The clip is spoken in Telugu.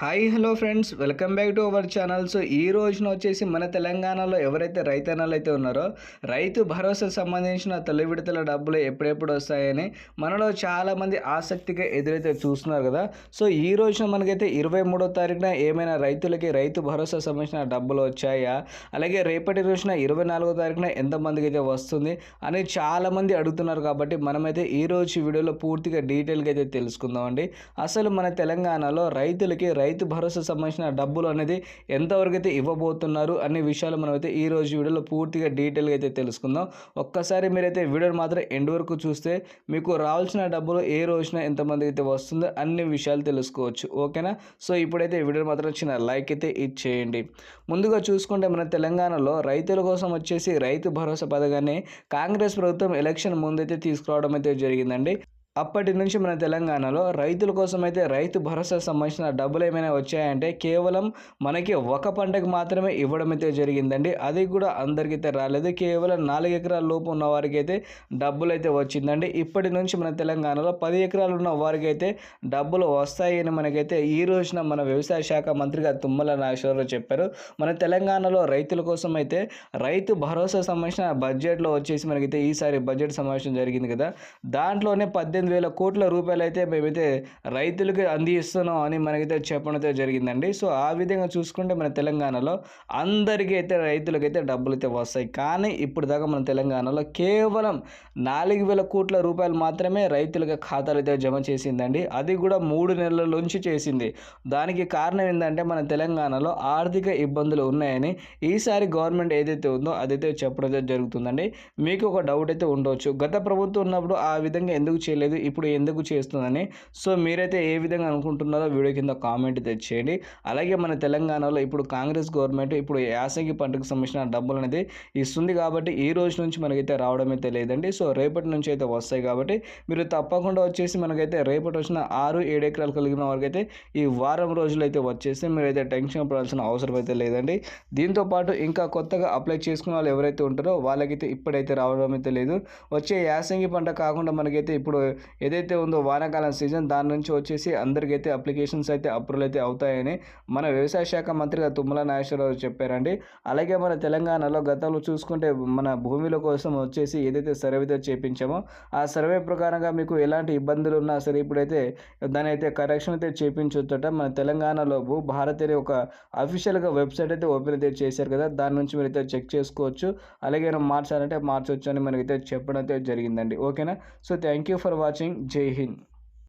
Hi hello friends. Welcome back to our channel. So ఈ రోజున వచ్చేసి మన తెలంగాణలో ఎవరైతే రైతన్నలు అయితే ఉన్నారో రైతు భరోసా సంబంధించిన తొలి విడతల డబ్బులు ఎప్పుడెప్పుడు వస్తాయని మనలో చాలామంది ఆసక్తిగా ఎదురైతే చూస్తున్నారు కదా. సో ఈ రోజున మనకైతే ఇరవై మూడో తారీఖున ఏమైనా రైతులకి రైతు భరోసా సంబంధించిన డబ్బులు వచ్చాయా? అలాగే రేపటి రోజున ఇరవై నాలుగో తారీఖున ఎంతమందికి అయితే వస్తుంది అని చాలామంది అడుగుతున్నారు కాబట్టి మనమైతే ఈ రోజు వీడియోలో పూర్తిగా డీటెయిల్గా అయితే తెలుసుకుందామండి. అసలు మన తెలంగాణలో రైతులకి రైతు భరోసా సంబంధించిన డబ్బులు అనేది ఎంతవరకు అయితే ఇవ్వబోతున్నారు అనే విషయాలు మనమైతే ఈ రోజు వీడియోలో పూర్తిగా డీటెయిల్గా అయితే తెలుసుకుందాం. ఒక్కసారి మీరైతే వీడియోని మాత్రం ఎండ్ వరకు చూస్తే మీకు రావాల్సిన డబ్బులు ఏ రోజున ఎంతమందికి అయితే వస్తుందో అన్ని విషయాలు తెలుసుకోవచ్చు. ఓకేనా? సో ఇప్పుడైతే వీడియో మాత్రం చిన్న లైక్ అయితే ఇచ్చేయండి. ముందుగా చూసుకుంటే మన తెలంగాణలో రైతుల కోసం వచ్చేసి రైతు భరోసా పథకాన్ని కాంగ్రెస్ ప్రభుత్వం ఎలక్షన్ ముందైతే తీసుకురావడం అయితే జరిగిందండి. అప్పటి నుంచి మన తెలంగాణలో రైతుల కోసం అయితే రైతు భరోసా సంబంధించిన డబ్బులు ఏమైనా వచ్చాయంటే కేవలం మనకి ఒక పంటకు మాత్రమే ఇవ్వడం అయితే జరిగిందండి. అది కూడా అందరికైతే రాలేదు. కేవలం నాలుగు ఎకరాల లోపు ఉన్న వారికి అయితే డబ్బులు అయితే వచ్చిందండి. ఇప్పటి నుంచి మన తెలంగాణలో పది ఎకరాలు ఉన్న వారికి అయితే డబ్బులు వస్తాయని మనకైతే ఈ రోజున మన వ్యవసాయ శాఖ మంత్రిగా తుమ్మల నాగేశ్వరరావు చెప్పారు. మన తెలంగాణలో రైతుల కోసం అయితే రైతు భరోసా సంబంధించిన బడ్జెట్లో వచ్చేసి మనకైతే ఈసారి బడ్జెట్ సమావేశం జరిగింది కదా. దాంట్లోనే పద్దెనిమిది వేల కోట్ల రూపాయలు అయితే మేమైతే రైతులకు అందిస్తున్నాం అని మనకైతే చెప్పడం అయితే జరిగిందండి. సో ఆ విధంగా చూసుకుంటే మన తెలంగాణలో అందరికీ అయితే రైతులకైతే డబ్బులు అయితే వస్తాయి. కానీ ఇప్పుడు దాకా మన తెలంగాణలో కేవలం నాలుగు వేల కోట్ల రూపాయలు మాత్రమే రైతులకు ఖాతాలు అయితే జమ చేసిందండి. అది కూడా మూడు నెలల నుంచి చేసింది. దానికి కారణం ఏంటంటే మన తెలంగాణలో ఆర్థిక ఇబ్బందులు ఉన్నాయని ఈసారి గవర్నమెంట్ ఏదైతే ఉందో అదైతే చెప్పడం జరుగుతుందండి. మీకు ఒక డౌట్ అయితే ఉండవచ్చు గత ప్రభుత్వం ఉన్నప్పుడు ఆ విధంగా ఎందుకు చేయలేదు? ఇప్పుడు ఎందుకు చేస్తుందని. సో మీరైతే ఏ విధంగా అనుకుంటున్నారో వీడియో కింద కామెంట్ తెచ్చేయండి. అలాగే మన తెలంగాణలో ఇప్పుడు కాంగ్రెస్ గవర్నమెంట్ ఇప్పుడు యాసంగి పంటకు సంబంధించిన డబ్బులు అనేది ఇస్తుంది కాబట్టి ఈ రోజు నుంచి మనకైతే రావడం అయితే లేదండి. సో రేపటి నుంచి అయితే వస్తాయి కాబట్టి మీరు తప్పకుండా వచ్చేసి మనకైతే రేపటి వచ్చిన ఆరు ఏడు ఎకరాలు కలిగిన వారికైతే ఈ వారం రోజులు అయితే వచ్చేసి మీరైతే టెన్షన్ పడాల్సిన అవసరం అయితే లేదండి. దీంతో పాటు ఇంకా కొత్తగా అప్లై చేసుకున్న వాళ్ళు ఎవరైతే ఉంటారో వాళ్ళకైతే ఇప్పుడైతే రావడం అయితే లేదు. వచ్చే యాసంగి పంట కాకుండా మనకైతే ఇప్పుడు ఏదైతే ఉందో వానాకాలం సీజన్ దాని నుంచి వచ్చేసి అందరికైతే అప్లికేషన్స్ అయితే అప్రూవల్ అయితే అవుతాయని మన వ్యవసాయ శాఖ మంత్రిగా తుమ్మల నాగేశ్వరరావు చెప్పారండి. అలాగే మన తెలంగాణలో గతంలో చూసుకుంటే మన భూమిల కోసం వచ్చేసి ఏదైతే సర్వేతో చేపించామో ఆ సర్వే ప్రకారంగా మీకు ఎలాంటి ఇబ్బందులు ఉన్నా సరే ఇప్పుడైతే దాని అయితే కరెక్షన్ అయితే చేపించొచ్చట. మన తెలంగాణలో భూ భారత్ అనే ఒక అఫీషియల్గా వెబ్సైట్ అయితే ఓపెన్ అయితే చేశారు కదా దాని నుంచి మీరు అయితే చెక్ చేసుకోవచ్చు. అలాగే మార్చాలంటే మార్చవచ్చు అని మనకైతే చెప్పడం అయితే జరిగిందండి. ఓకేనా? So thank you for watching. Jai Hind.